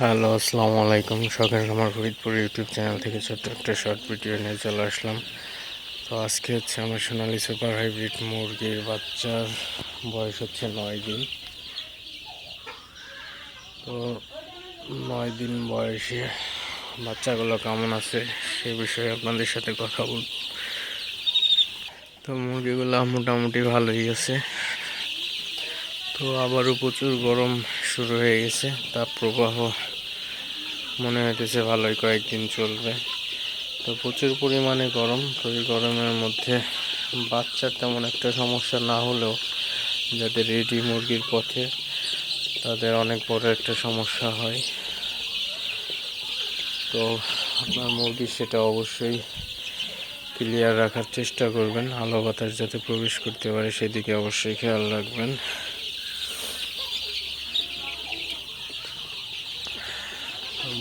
Hello, আসসালামু আলাইকুম। সকাল আমার ফরিদপুর ইউটিউব চ্যানেল থেকে ছোট্ট একটা শর্ট ভিডিও নিয়ে চলে আসলাম। তো আজকে হচ্ছে আমার সোনালি সুপার হাইব্রিড মুরগির বাচ্চার বয়স হচ্ছে নয় দিন। তো নয় দিন বয়সে বাচ্চাগুলো কেমন আছে সে বিষয়ে আপনাদের সাথে কথা বলব। তো মুরগিগুলো মোটামুটি ভালোই আছে। তো আবারও প্রচুর গরম শুরু হয়ে গেছে। তাপ প্রবাহ মনে হইতেছে ভালোই কয়েকদিন চলবে। তো প্রচুর পরিমাণে গরম। তো এই গরমের মধ্যে বাচ্চার তেমন একটা সমস্যা না হলেও যাদের রেডি মুরগির পথে তাদের অনেক বড় একটা সমস্যা হয়। তো আপনার মুরগি সেটা অবশ্যই ক্লিয়ার রাখার চেষ্টা করবেন। আলো বাতাস যাতে প্রবেশ করতে পারে সেদিকে অবশ্যই খেয়াল রাখবেন।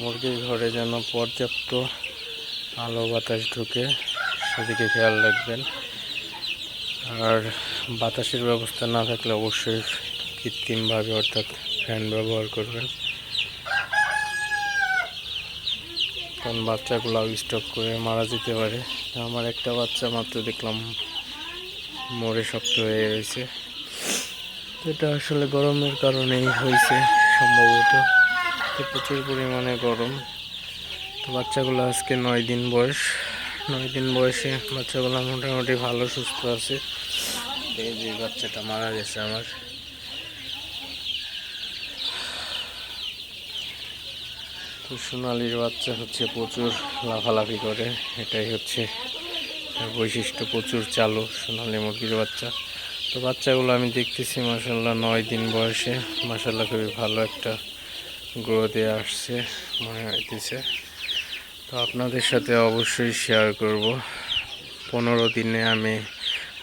মুরগির ঘরে যেন পর্যাপ্ত আলো বাতাস ঢুকে, সেদিকে খেয়াল রাখবেন। আর বাতাসের ব্যবস্থা না থাকলে অবশ্যই কৃত্রিমভাবে অর্থাৎ ফ্যান ব্যবহার করবেন। কারণ বাচ্চাগুলো স্টক করে মারা যেতে পারে। আমার একটা বাচ্চা মাত্র দেখলাম মরে শক্ত হয়ে রয়েছে। এটা আসলে গরমের কারণেই হয়েছে, সম্ভবত। তো প্রচুর পরিমাণে গরম। তো বাচ্চাগুলো আজকে নয় দিন বয়স। নয় দিন বয়সে বাচ্চাগুলো মোটামুটি ভালো, সুস্থ আছে। এই যে বাচ্চাটা মারা গেছে আমার। তো সোনালির বাচ্চা হচ্ছে প্রচুর লাফালাফি করে। এটাই হচ্ছে বৈশিষ্ট্য, প্রচুর চালু সোনালি মুরগির বাচ্চা। তো বাচ্চাগুলো আমি দেখতেছি মাসাল্লাহ নয় দিন বয়সে। মাসাল্লাহ খুবই ভালো একটা গ্রোথে আসছে, মনে হইতেছে। তো আপনাদের সাথে অবশ্যই শেয়ার করব। পনেরো দিনে আমি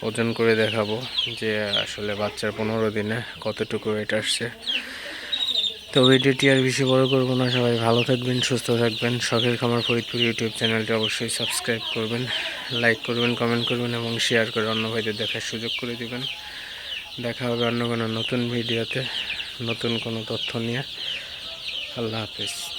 ওজন করে দেখাবো যে আসলে বাচ্চার পনেরো দিনে কতটুকু ওয়েট আসছে। তো ভিডিওটি আর বেশি বড় করব না, সবাই ভালো থাকবেন, সুস্থ থাকবেন। শখের খামার ফরিদপুর ইউটিউব চ্যানেলটি অবশ্যই সাবস্ক্রাইব করবেন লাইক করবেন কমেন্ট করবেন এবং শেয়ার করে অন্য ভাইদের দেখার সুযোগ করে দিবেন। দেখা হবে অন্য কোনো নতুন ভিডিওতে, নতুন কোনো তথ্য নিয়ে। আল্লাহ হাফিজ।